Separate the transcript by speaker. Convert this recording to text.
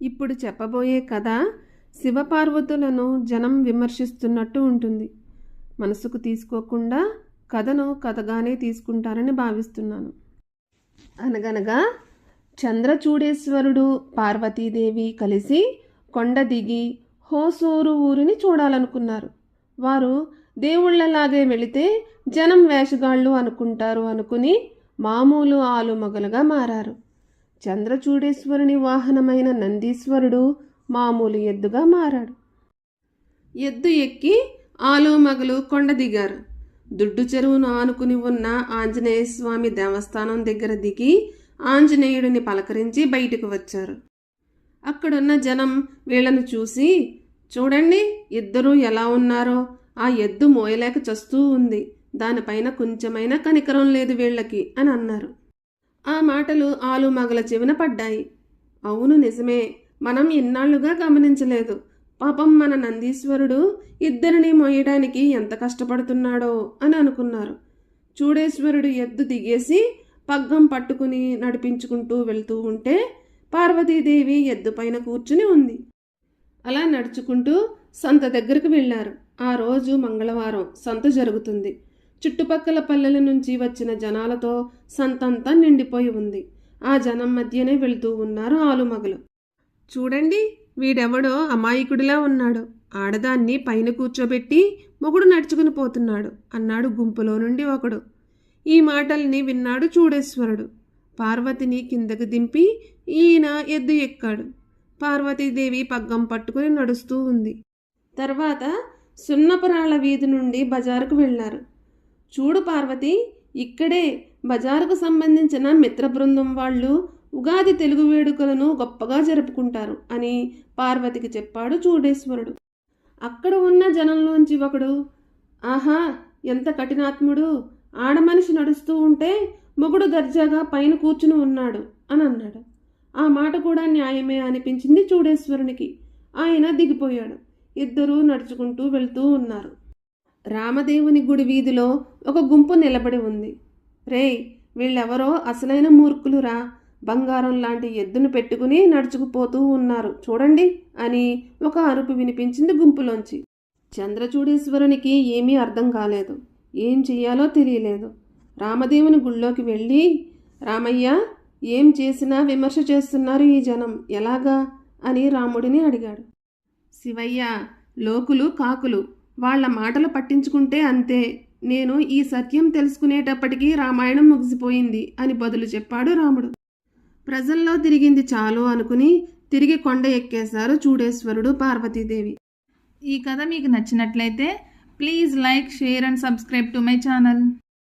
Speaker 1: ఇప్పుడు చెప్పబోయే కథ శివపార్వతులను జనం విమర్శిస్తున్నట్టు ఉంటుంది. మనసుకు తీసుకోకుండా కథను కథగానే తీసుకుంటారని భావిస్తున్నాను. అనగనగా చంద్రచూడేశ్వరుడు పార్వతీదేవి కలిసి కొండ దిగి హోసూరు ఊరిని చూడాలనుకున్నారు. వారు దేవుళ్ళలాగే వెళితే జనం వేషగాళ్ళు అనుకుంటారు అనుకుని మామూలు ఆలుమగలుగా మారారు. చంద్రచూడేశ్వరుని వాహనమైన నందీశ్వరుడు మామూలు ఎద్దుగా మారాడు. ఎద్దు ఎక్కి ఆలుమగలు కొండ దిగారు. దుడ్డు చెరువును ఆనుకుని ఉన్న ఆంజనేయ స్వామి దేవస్థానం దగ్గర దిగి ఆంజనేయుడిని పలకరించి బయటకు వచ్చారు. అక్కడున్న జనం వీళ్ళను చూసి చూడండి ఇద్దరూ ఎలా ఉన్నారో. ఆ ఎద్దు మోయలేక చస్తూ ఉంది. దానిపైన కొంచెమైనా కనికరం లేదు వీళ్ళకి అని అన్నారు. ఆ మాటలు ఆలుమగల చెవిన పడ్డాయి. అవును నిజమే మనం ఇన్నాళ్ళుగా గమనించలేదు. పాపం మన నందీశ్వరుడు ఇద్దరిని మోయడానికి ఎంత కష్టపడుతున్నాడో అని అనుకున్నారు. చూడేశ్వరుడు ఎద్దు దిగేసి పగ్గం పట్టుకుని నడిపించుకుంటూ వెళ్తూ ఉంటే పార్వతీదేవి ఎద్దు పైన కూర్చుని ఉంది. అలా నడుచుకుంటూ సంత దగ్గరకు వెళ్ళారు. ఆ రోజు మంగళవారం సంత జరుగుతుంది. చుట్టుపక్కల పల్లెల నుంచి వచ్చిన జనాలతో సంతంతా నిండిపోయి ఉంది. ఆ జనం మధ్యనే వెళ్తూ ఉన్నారు ఆలుమగలు. చూడండి వీడెవడో అమాయకుడిలా ఉన్నాడు. ఆడదాన్ని పైన కూర్చోబెట్టి మొగుడు నడుచుకుని పోతున్నాడు అన్నాడు గుంపులో నుండి ఒకడు. ఈ మాటల్ని విన్నాడు చూడేశ్వరుడు. పార్వతిని కిందకు దింపి ఈయన ఎద్దు ఎక్కాడు. పార్వతీదేవి పగ్గం పట్టుకుని నడుస్తూ ఉంది. తర్వాత సున్నపురాళ్ళ వీధి నుండి బజారుకు వెళ్ళారు. చూడు పార్వతి ఇక్కడే బజారుకు సంబంధించిన మిత్ర బృందం వాళ్ళు ఉగాది తెలుగు వేడుకలను గొప్పగా జరుపుకుంటారు అని పార్వతికి చెప్పాడు చూడేశ్వరుడు. అక్కడ ఉన్న జనంలోంచి ఒకడు ఆహా ఎంత కఠినాత్ముడు! ఆడమనిషి నడుస్తూ ఉంటే మొగుడు దర్జాగా పైన కూర్చుని ఉన్నాడు అని అన్నాడు. ఆ మాట కూడా న్యాయమే అనిపించింది చూడేశ్వరునికి. ఆయన దిగిపోయాడు. ఇద్దరూ నడుచుకుంటూ వెళ్తూ ఉన్నారు. రామదేవుని గుడి వీధిలో ఒక గుంపు నిలబడి ఉంది. రేయ్ వీళ్ళెవరో అసలైన మూర్ఖులురా. బంగారం లాంటి ఎద్దును పెట్టుకుని నడుచుకుపోతూ ఉన్నారు. చూడండి అని ఒక అరుపు వినిపించింది గుంపులోంచి. చంద్రచూడేశ్వరునికి ఏమీ అర్థం కాలేదు. ఏం చెయ్యాలో తెలియలేదు. రామదేవుని గుళ్ళోకి వెళ్ళి రామయ్య ఏం చేసినా విమర్శ చేస్తున్నారు ఈ జనం. ఎలాగా? అని రాముడిని అడిగాడు. శివయ్య లోకులు కాకులు. వాళ్ళ మాటలు పట్టించుకుంటే అంతే. నేను ఈ సత్యం తెలుసుకునేటప్పటికీ రామాయణం ముగిసిపోయింది అని బదులు చెప్పాడు రాముడు. ప్రజల్లో తిరిగింది చాలు అనుకుని తిరిగి కొండ ఎక్కేశారు చూడేశ్వరుడు పార్వతీదేవి.
Speaker 2: ఈ కథ మీకు నచ్చినట్లయితే please like share and subscribe to my channel.